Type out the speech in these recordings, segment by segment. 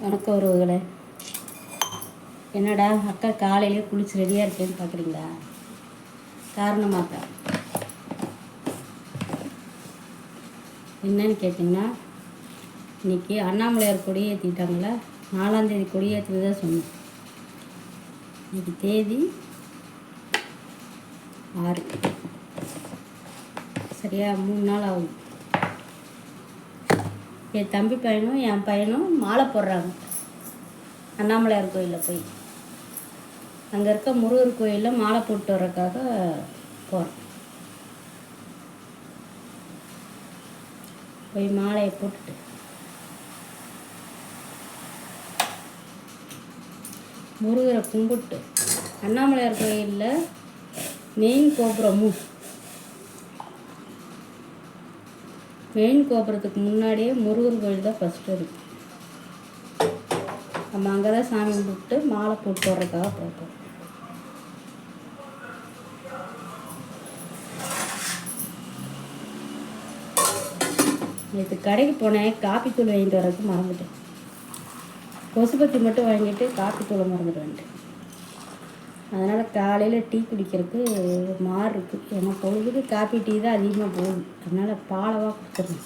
வணக்கம் உறவுகளே. என்னடா அக்கா காலையிலே குளிச்சு ரெடியாக இருக்கேன்னு பார்க்குறீங்களா காரணமாக்கா. என்னன்னு கேட்டிங்கன்னா இன்னைக்கு அண்ணாமலையார் கொடியேற்றிட்டாங்களா நாலாந்தேதி கொடியேற்றுறதா சொன்னேன். இன்றைக்கி தேதி ஆறு. சரியா மூணு நாள் ஆகும். என் தம்பி பையனும் என் பையனும் மாலை போடுறாங்க. அண்ணாமலையார் கோயிலில் போய். அங்கே இருக்க முருகர் கோயிலில் மாலை போட்டு வர்றதுக்காக போகிறோம் போய் மாலையை போட்டுட்டு. முருகரை கும்பிட்டு அண்ணாமலையார் கோயிலில் மெயின் கோபுரமும் மெயின் கோபுரத்துக்கு முன்னாடியே முருகர் கோயில் தான் ஃபஸ்ட்டு இருக்கு நம்ம அங்கே தான் சாமி கும்பிட்டு மாலை போட்டு வர்றதுக்காக பார்ப்போம் நேற்று கடைக்கு போனேன் காப்பி தூள் வாங்கிட்டு வர்றதுக்கு மறந்துட்டேன். கொசுபத்தி மட்டும் வாங்கிட்டு காப்பி தூளை மறந்துட்டு வந்துட்டேன். அதனால் காலையில் டீ குடிக்கிறதுக்கு மாறு இருக்குது ஏன்னா பொழுதுக்கு காப்பி டீ தான் அதிகமாக போகுது அதனால் பாலவாக கொடுத்துருங்க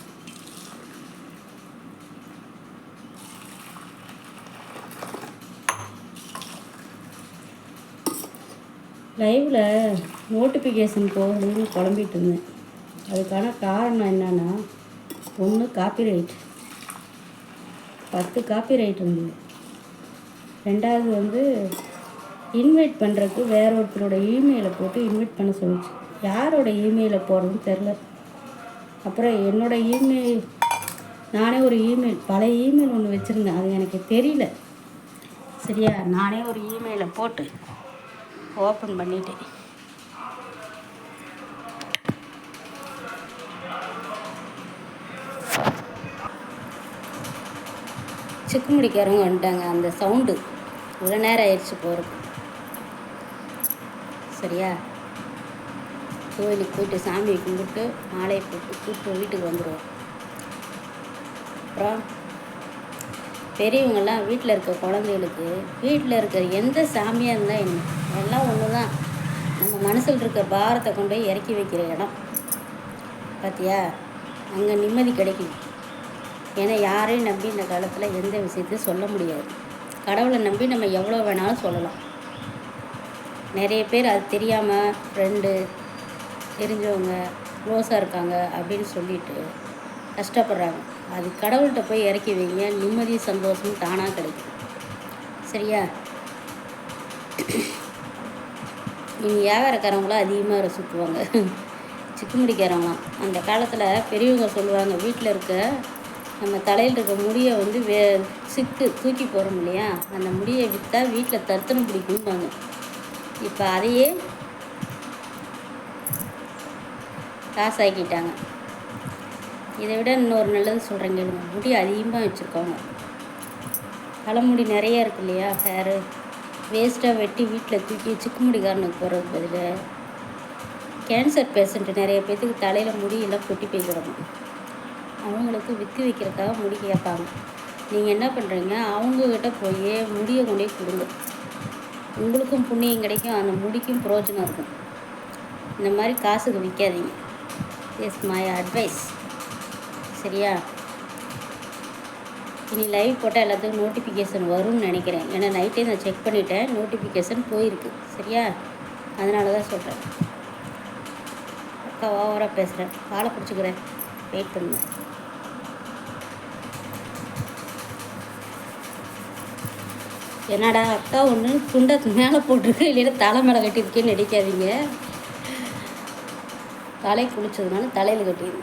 லைவில் நோட்டிஃபிகேஷன் போகணும்னு குழம்பிட்டு இருந்தேன். அதுக்கான காரணம் என்னென்னா ஒன்று காப்பிரைட் பத்து காப்பிரைட் இருந்தது. ரெண்டாவது வந்து இன்வைட் பண்ணுறதுக்கு வேற ஒருத்தரோட இமெயிலை போட்டு இன்வைட் பண்ண சொல்லிச்சு. யாரோட இமெயிலை போடுறதுன்னு தெரில அப்புறம் என்னோட இமெயில் நானே ஒரு இமெயில் பழைய இமெயில் ஒன்று வச்சுருந்தேன். அது எனக்கு தெரியல. சரியா? நானே ஒரு இமெயிலை போட்டு ஓப்பன் பண்ணிட்டேன். சிக்கு முடிக்காரங்க வந்துட்டாங்க. அந்த சவுண்டு இவ்வளோ நேரம் ஆயிடுச்சு போகிறது சரியா? கோயிலுக்கு போயிட்டு சாமியை கும்பிட்டு மாலையை போட்டு கூப்பிட்டு வீட்டுக்கு வந்துடுவோம் அப்புறம் பெரியவங்கெல்லாம் வீட்டில் இருக்க குழந்தைகளுக்கு வீட்டில் இருக்கிற எந்த சாமியாக இருந்தால் என்ன? எல்லாம் ஒன்று தான் நம்ம மனசில் இருக்க பாரத்தை கொண்டு போய் இறக்கி வைக்கிற இடம். பார்த்தியா அங்கே நிம்மதி கிடைக்கும் ஏன்னா யாரையும் நம்பி இந்த காலத்தில் எந்த விஷயத்தையும் சொல்ல முடியாது. கடவுளை நம்பி நம்ம எவ்வளோ வேணாலும் சொல்லலாம். நிறைய பேர் அது தெரியாமல் ஃப்ரெண்டு தெரிஞ்சவங்க க்ளோஸாக இருக்காங்க அப்படின்னு சொல்லிட்டு கஷ்டப்படுறாங்க. அது கடவுள்கிட்ட போய் இறக்கி வைங்க. நிம்மதி சந்தோஷம் தானாக கிடைக்கும். சரியா? நீங்கள் வியாபாரக்காரவங்களாம் அதிகமாக சுற்றுவாங்க சிக்குமுடிக்காரங்களாம் அந்த காலத்தில் பெரியவங்க சொல்லுவாங்க வீட்டில் இருக்க நம்ம தலையில் இருக்க முடியை வந்து வே சிக்கு தூக்கி போகிறோம் இல்லையா? அந்த முடியை விற்றா வீட்டில் தர்த்தனம் பிடிக்கும்பாங்க. இப்போ அதையே காசாக்கிட்டாங்க இதை விட இன்னொரு நல்லது சொல்கிறேன் கேளுங்க. முடி அதிகமாக வச்சுருக்கோங்க தலைமுடி நிறைய இருக்கு இல்லையா? ஹேரு வேஸ்ட்டாக வெட்டி வீட்டில் தூக்கி சிக்குமுடிக்காரனுக்கு போகிறதுக்கு பதில்? கேன்சர் பேஷண்ட்டு நிறைய பேர்த்துக்கு தலையில் முடியெல்லாம் கொட்டி போய் கிடக்கும். அவங்களுக்கு விற்று வைக்கிறதுக்காக முடி கேட்பாங்க. நீங்கள் என்ன பண்ணுறீங்க அவங்கக்கிட்ட போய் முடியை கொண்டே கொடுங்க. உங்களுக்கும் புண்ணியம் கிடைக்கும் அந்த முடிக்கும் பிரோஜனம் இருக்கும். இந்த மாதிரி காசுக்கு விற்காதீங்க எஸ் மை அட்வைஸ் சரியா? இனி லைவ் போட்டால் எல்லாத்துக்கும் நோட்டிஃபிகேஷன் வரும்னு நினைக்கிறேன். ஏன்னா நைட்டே நான் செக் பண்ணிட்டேன் நோட்டிஃபிகேஷன் போயிருக்கு. சரியா? அதனால தான் சொல்கிறேன் அக்கா ஓவராக பேசுகிறேன் காலை பிடிச்சிக்கிறேன். வெயிட் பண்ணுங்க. என்னடா அக்கா ஒன்று துண்டை மேலே போட்டிருக்கு இல்லைன்னா தலை மேலே கட்டியிருக்கேன்னு நினைக்காதீங்க. தலை குளிச்சதுனால தலையில் கட்டிடுது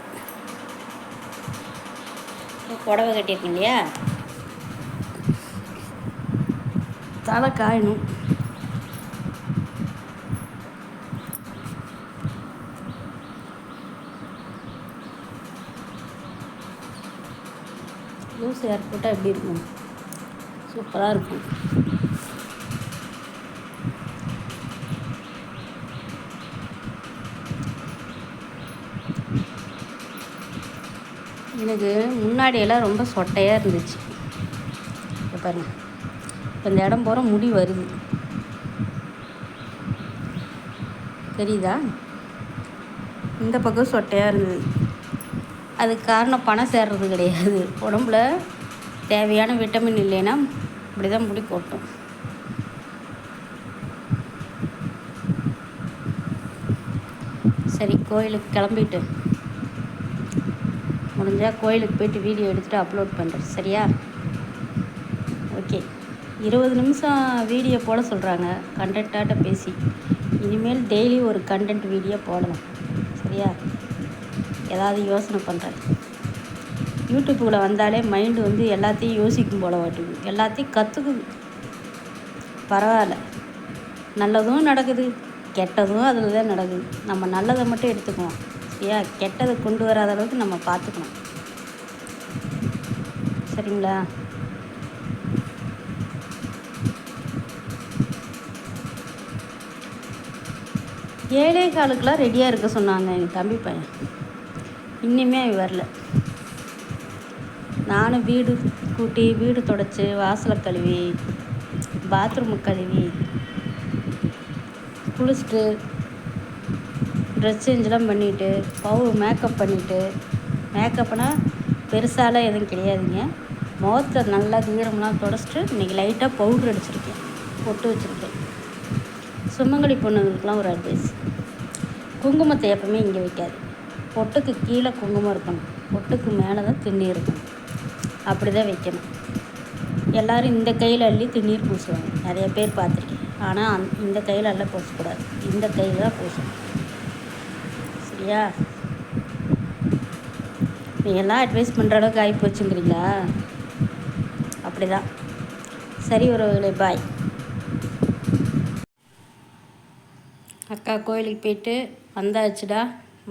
புடவை கட்டியிருக்கேன் இல்லையா? தலை காயணும். லூஸ் ஏர் போட்டால் எப்படி இருக்கும்? சூப்பராக இருக்கும் எனக்கு முன்னாடியெல்லாம் ரொம்ப சொட்டையாக இருந்துச்சு. இப்போ பாருங்கள் இப்போ இந்த இடம் போகிற முடி வருது. தெரியுதா? இந்த பக்கம் சொட்டையாக இருந்தது. அதுக்கு காரணம் பணம் சேர்றது கிடையாது. உடம்புல தேவையான விட்டமின் இல்லைன்னா இப்படி தான் முடி கொட்டும். சரி கோயிலுக்கு கிளம்பிட்டு. முடிஞ்சால் கோயிலுக்கு போயிட்டு வீடியோ எடுத்துகிட்டு அப்லோட் பண்ணுறேன் சரியா? ஓகே இருபது நிமிஷம் வீடியோ போட சொல்கிறாங்க கண்டென்ட்டாட்ட பேசி. இனிமேல் டெய்லி ஒரு கண்டென்ட் வீடியோ போடலாம் சரியா? ஏதாவது யோசனை பண்ணுறேன் யூடியூப்புக்குள்ளே வந்தாலே மைண்டு வந்து எல்லாத்தையும் யோசிக்கும் போல வாட்டுது எல்லாத்தையும் கற்றுக்குது பரவாயில்ல. நல்லதும் நடக்குது. கெட்டதும் அதில் தான் நடக்குது. நம்ம நல்லதை மட்டும் எடுத்துக்குவோம். சரியா? கெட்டதை கொண்டு வராத அளவுக்கு நம்ம பார்த்துக்கணும். சரிங்களா? ஏழே காலுக்கெலாம் ரெடியாக இருக்க சொன்னாங்க எங்கள் தம்பி பையன். இன்னுமே வரல. நானும் வீடு கூட்டி வீடு தொடச்சி வாசலை கழுவி பாத்ரூம் கழுவி குளிச்சுட்டு ட்ரெஸ் சேஞ்செலாம் பண்ணிவிட்டு பவு மேக்கப் பண்ணிவிட்டு மேக்கப்னால் பெருசாலாம் எதுவும் கிடையாதுங்க. முகத்தை நல்லா தீரம்லாம் தொடச்சிட்டு இன்றைக்கி லைட்டாக பவுட்ரு அடிச்சிருக்கேன். பொட்டு வச்சுருக்கேன். சுமங்கலி பொண்ணுங்களுக்கெலாம் ஒரு அட்வைஸ் குங்குமத்தை எப்பவுமே இங்கே வைக்காது. பொட்டுக்கு கீழே குங்குமம் இருக்கணும். பொட்டுக்கு மேலே தான் திண்ணி இருக்கணும். அப்படி தான் வைக்கணும். எல்லோரும் இந்த கையில் அள்ளி திருநீர் பூசுவாங்க. நிறைய பேர் பார்த்துருக்கேன். ஆனால் அந் இந்த கையில் அள்ள பூசக்கூடாது. இந்த கையில் தான் பூசணும். சரியா? நீங்கள்லாம் அட்வைஸ் பண்ணுற அளவுக்கு ஆகி போச்சுங்கிறீங்களா? அப்படி தான் சரி உறவுகளே பாய் அக்கா கோயிலுக்கு போயிட்டு வந்தாச்சுடா.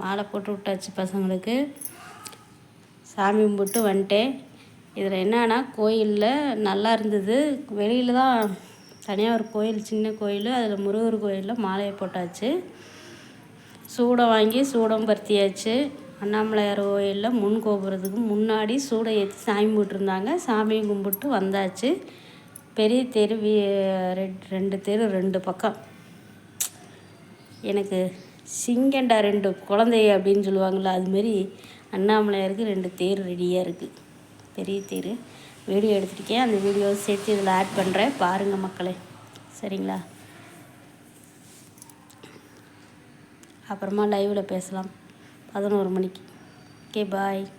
மாலை போட்டு விட்டாச்சு பசங்களுக்கு. சாமி கும்பிட்டு வந்துட்டேன். இதில் என்னன்னா கோயிலில் நல்லா இருந்தது. வெளியில் தான் தனியாக ஒரு கோயில் சின்ன கோயில். அதில் முருகர் கோயிலில் மாலையை போட்டாச்சு. சூடம் வாங்கி சூடம் பருத்தியாச்சு. அண்ணாமலையார் கோயிலில் முன் கோபுரத்துக்கு முன்னாடி சூடை ஏற்றி சாமி கும்பிட்டுருந்தாங்க. சாமியும் கும்பிட்டு வந்தாச்சு. பெரிய தெரு ரெண்டு தெரு ரெண்டு பக்கம். எனக்கு சிங்கண்டா ரெண்டு குழந்தை அப்படின்னு சொல்லுவாங்கள்ல அதுமாரி அண்ணாமலையாருக்கு ரெண்டு தேர் ரெடியாக இருக்குது பெரிய தேர். வீடியோ எடுத்துருக்கேன். அந்த வீடியோ சேர்த்து இதில் ஆட் பண்ணுறேன் பாருங்கள் மக்களே. சரிங்களா? அப்புறமா லைவில் பேசலாம். பதினோரு மணிக்கு. Okay bye